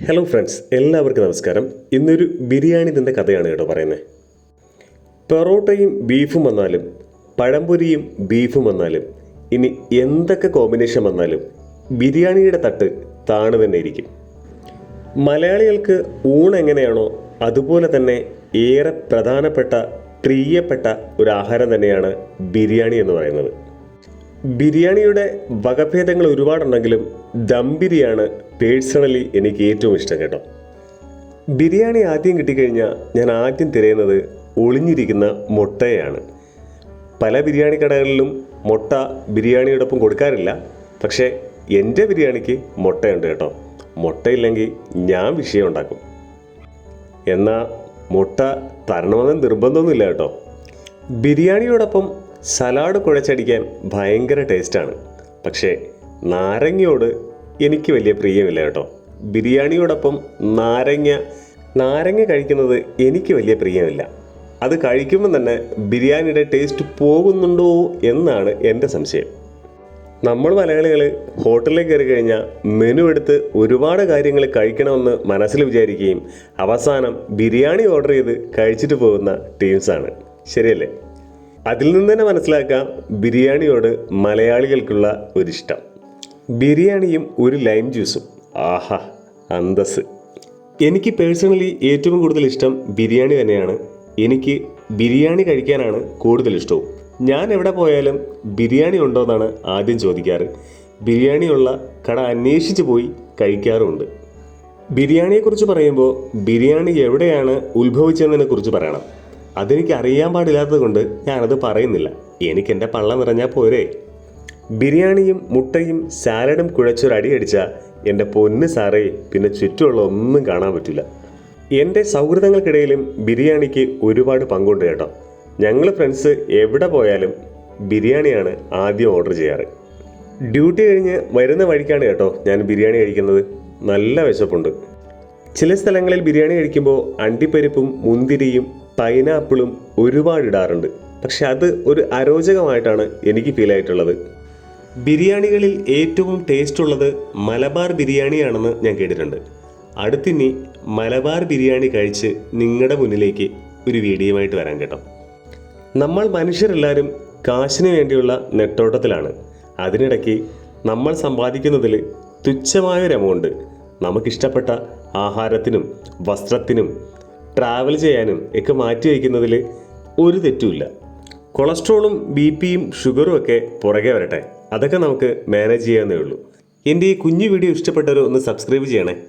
Hello friends എല്ലാവർക്കും നമസ്കാരം. ഇന്നൊരു ബിരിയാണി നിന്റെ കഥയാണ് കേട്ടോ പറയുന്നത് പെറോട്ടയും ബീഫും വന്നാലും പഴംപൊരിയും ബീഫും വന്നാലും ഇനി എന്തൊക്കെ കോമ്പിനേഷൻ വന്നാലും ബിരിയാണിയുടെ തട്ട് താണു തന്നെ ഇരിക്കും. മലയാളികൾക്ക് ഊണ് എങ്ങനെയാണോ അതുപോലെ തന്നെ ഏറെ പ്രധാനപ്പെട്ട പ്രിയപ്പെട്ട ഒരു ആഹാരം തന്നെയാണ് ബിരിയാണി എന്ന് പറയുന്നത്. ബിരിയാണിയുടെ വകഭേദങ്ങൾ ഒരുപാടുണ്ടെങ്കിലും ദം ബിരിയാണ് പേഴ്സണലി എനിക്ക് ഏറ്റവും ഇഷ്ടം കേട്ടോ. ബിരിയാണി ആദ്യം കിട്ടിക്കഴിഞ്ഞാൽ ഞാൻ ആദ്യം തിരയുന്നത് ഒളിഞ്ഞിരിക്കുന്ന മുട്ടയാണ്. പല ബിരിയാണി കടകളിലും മുട്ട ബിരിയാണിയോടൊപ്പം കൊടുക്കാറില്ല. പക്ഷേ എന്റെ ബിരിയാണിക്ക് മുട്ടയുണ്ട് കേട്ടോ. മുട്ടയില്ലെങ്കിൽ ഞാൻ വിഷയം ഉണ്ടാക്കും. എന്നാൽ മുട്ട തരണമെന്ന് നിർബന്ധമൊന്നുമില്ല കേട്ടോ. ബിരിയാണിയോടൊപ്പം സലാഡ് കുഴച്ചടിക്കാൻ ഭയങ്കര ടേസ്റ്റാണ്. പക്ഷേ നാരങ്ങയോട് എനിക്ക് വലിയ പ്രിയമില്ല കേട്ടോ. ബിരിയാണിയോടൊപ്പം നാരങ്ങ നാരങ്ങ കഴിക്കുന്നത് എനിക്ക് വലിയ പ്രിയമില്ല. അത് കഴിക്കുമ്പോൾ തന്നെ ബിരിയാണിയുടെ ടേസ്റ്റ് പോകുന്നുണ്ടോ എന്നാണ് എന്റെ സംശയം. നമ്മൾ മലയാളികൾ ഹോട്ടലിൽ കയറി കഴിഞ്ഞാൽ മെനു എടുത്ത് ഒരുപാട് കാര്യങ്ങൾ കഴിക്കണമെന്ന് മനസ്സിൽ വിചാരിക്കുകയും അവസാനം ബിരിയാണി ഓർഡർ ചെയ്ത് കഴിച്ചിട്ട് പോകുന്ന ടീംസാണ്. ശരിയല്ലേ? അതിൽ നിന്ന് തന്നെ മനസ്സിലാക്കാം ബിരിയാണിയോട് മലയാളികൾക്കുള്ള ഒരിഷ്ടം. ബിരിയാണിയും ഒരു ലൈം ജ്യൂസും ആഹാ അന്തസ് എനിക്ക് പേഴ്സണലി ഏറ്റവും കൂടുതൽ ഇഷ്ടം ബിരിയാണി തന്നെയാണ്. എനിക്ക് ബിരിയാണി കഴിക്കാനാണ് കൂടുതൽ ഇഷ്ടവും. ഞാൻ എവിടെ പോയാലും ബിരിയാണി ഉണ്ടോ എന്നാണ് ആദ്യം ചോദിക്കാറ്. ബിരിയാണിയുള്ള കട അന്വേഷിച്ച് പോയി കഴിക്കാറുമുണ്ട്. ബിരിയാണിയെക്കുറിച്ച് പറയുമ്പോൾ ബിരിയാണി എവിടെയാണ് ഉത്ഭവിച്ചതിനെ കുറിച്ച് പറയണം. അതെനിക്ക് അറിയാൻ പാടില്ലാത്തത് കൊണ്ട് ഞാനത് പറയുന്നില്ല. എനിക്ക് എന്റെ പള്ളം നിറഞ്ഞാൽ പോരെ. ബിരിയാണിയും മുട്ടയും സാലഡും കുഴച്ചൊരടി അടിച്ചാൽ എന്റെ പൊന്ന് സാറേ പിന്നെ ചുറ്റുമുള്ള ഒന്നും കാണാൻ പറ്റില്ല. എന്റെ സൗഹൃദങ്ങൾക്കിടയിലും ബിരിയാണിക്ക് ഒരുപാട് പങ്കുണ്ട് കേട്ടോ. ഞങ്ങൾ ഫ്രണ്ട്സ് എവിടെ പോയാലും ബിരിയാണിയാണ് ആദ്യം ഓർഡർ ചെയ്യാറ്. ഡ്യൂട്ടി കഴിഞ്ഞ് വരുന്ന വഴിക്കാണ് കേട്ടോ ഞാൻ ബിരിയാണി കഴിക്കുന്നത്. നല്ല വിശപ്പുണ്ട്. ചില സ്ഥലങ്ങളിൽ ബിരിയാണി കഴിക്കുമ്പോൾ അണ്ടിപ്പരിപ്പും മുന്തിരിയും പൈനാപ്പിളും ഒരുപാട് ഇടാറുണ്ട് പക്ഷെ അത് ഒരു അരോചകമായിട്ടാണ് എനിക്ക് ഫീൽ ആയിട്ടുള്ളത്. ബിരിയാണികളിൽ ഏറ്റവും ടേസ്റ്റ് ഉള്ളത് മലബാർ ബിരിയാണിയാണെന്ന് ഞാൻ കേട്ടിട്ടുണ്ട്. അടുത്തിനി മലബാർ ബിരിയാണി കഴിച്ച് നിങ്ങളുടെ മുന്നിലേക്ക് ഒരു വീഡിയോയുമായിട്ട് വരാൻ കേട്ടോ. നമ്മൾ മനുഷ്യരെല്ലാവരും കാശിന് വേണ്ടിയുള്ള നെട്ടോട്ടത്തിലാണ്. അതിനിടയ്ക്ക് നമ്മൾ സമ്പാദിക്കുന്നതിൽ തുച്ഛമായൊരു എമൗണ്ട് നമുക്കിഷ്ടപ്പെട്ട ആഹാരത്തിനും വസ്ത്രത്തിനും ട്രാവൽ ചെയ്യാനും ഒക്കെ മാറ്റി വയ്ക്കുന്നതിൽ ഒരു തെറ്റുമില്ല. കൊളസ്ട്രോളും ബി പിയും ഷുഗറും ഒക്കെ പുറകെ വരട്ടെ. അതൊക്കെ നമുക്ക് മാനേജ് ചെയ്യാവുന്നേ ഉള്ളൂ. എന്റെ ഈ കുഞ്ഞു വീഡിയോ ഇഷ്ടപ്പെട്ടവർ ഒന്ന് സബ്സ്ക്രൈബ് ചെയ്യണേ.